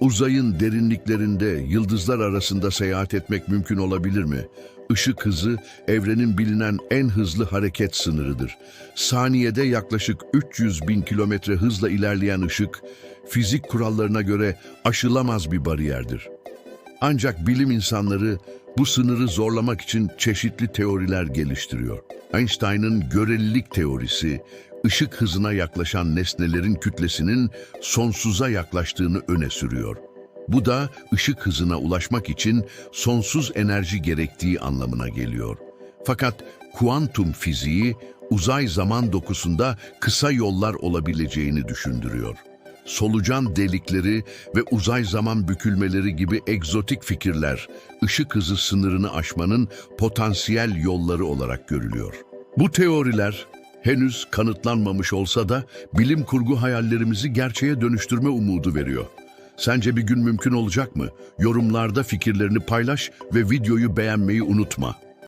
Uzayın derinliklerinde yıldızlar arasında seyahat etmek mümkün olabilir mi? Işık hızı evrenin bilinen en hızlı hareket sınırıdır. Saniyede yaklaşık 300 bin kilometre hızla ilerleyen ışık, fizik kurallarına göre aşılamaz bir bariyerdir. Ancak bilim insanları bu sınırı zorlamak için çeşitli teoriler geliştiriyor. Einstein'ın görelilik teorisi, ışık hızına yaklaşan nesnelerin kütlesinin sonsuza yaklaştığını öne sürüyor. Bu da ışık hızına ulaşmak için sonsuz enerji gerektiği anlamına geliyor. Fakat kuantum fiziği uzay zaman dokusunda kısa yollar olabileceğini düşündürüyor solucan delikleri ve uzay zaman bükülmeleri gibi egzotik fikirler, ışık hızı sınırını aşmanın potansiyel yolları olarak görülüyor. Bu teoriler henüz kanıtlanmamış olsa da bilim kurgu hayallerimizi gerçeğe dönüştürme umudu veriyor. Sence bir gün mümkün olacak mı? Yorumlarda fikirlerini paylaş ve videoyu beğenmeyi unutma.